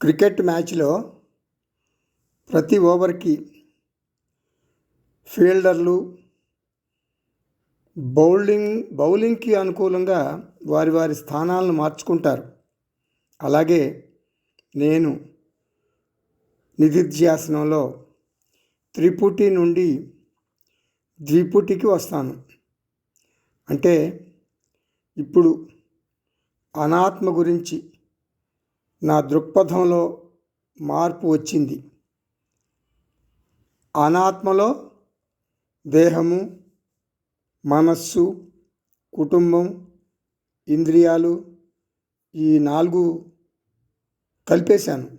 Cricket మ్యాచ్లో ప్రతి ఓవర్కి ఫీల్డర్లు bowling బౌలింగ్కి అనుకూలంగా వారి వారి స్థానాలను మార్చుకుంటారు. అలాగే నేను నిధిధ్యాసనంలో త్రిపుటి నుండి ద్విపుటికి వస్తాను. అంటే ఇప్పుడు అనాత్మ గురించి నా దృక్పథంలో మార్పు వచ్చింది. అనాత్మలో దేహము మనస్సు కుటుంబం ఇంద్రియాలు ఈ నాలుగు కలిపేశాను.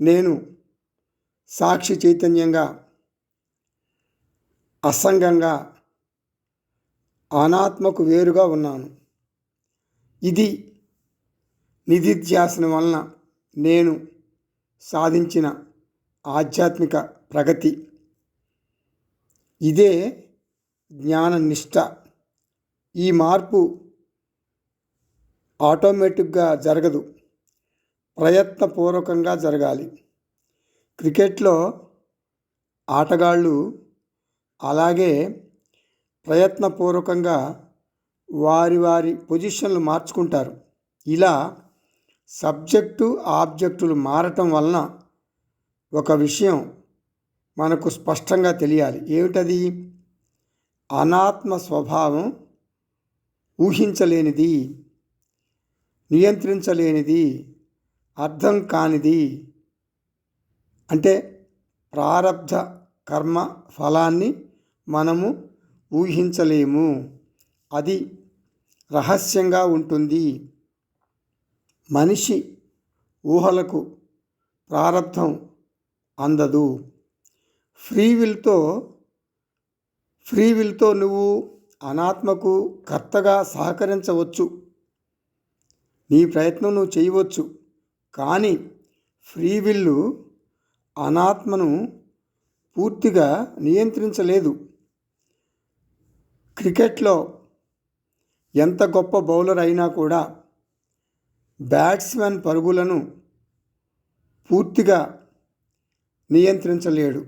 నేను సాక్షి చైతన్యంగా అసంగంగా అనాత్మకు వేరుగా ఉన్నాను. ఇది నిధిధ్యాసన వలన నేను సాధించిన ఆధ్యాత్మిక ప్రగతి. ఇదే జ్ఞాన నిష్ట ఈ మార్పు ఆటోమేటిక్గా జరగదు. ప్రయత్నపూర్వకంగా జరగాలి. క్రికెట్లో ఆటగాళ్ళు అలాగే ప్రయత్నపూర్వకంగా వారి వారి పొజిషన్లు మార్చుకుంటారు. ఇలా సబ్జెక్టు ఆబ్జెక్టులు మారటం వలన ఒక విషయం మనకు స్పష్టంగా తెలియాలి. ఏమిటది? అనాత్మ స్వభావం ఊహించలేనిది నియంత్రించలేనిది అర్థం కానిది అంటే ప్రారబ్ధ కర్మ ఫలాన్ని మనము ఊహించలేము. అది రహస్యంగా ఉంటుంది. మనిషి ఊహలకు ప్రారబ్ధం అందదు. ఫ్రీ విల్తో ఫ్రీ విల్తో నువ్వు అనాత్మకు కర్తగా సహకరించవచ్చు. నీ ప్రయత్నం నువ్వు చేయవచ్చు. కానీ ఫ్రీ విల్లు అనాత్మను పూర్తిగా నియంత్రించలేదు. క్రికెట్లో ఎంత గొప్ప బౌలర్ అయినా కూడా బ్యాట్స్మెన్ పరుగులను పూర్తిగా నియంత్రించలేడు.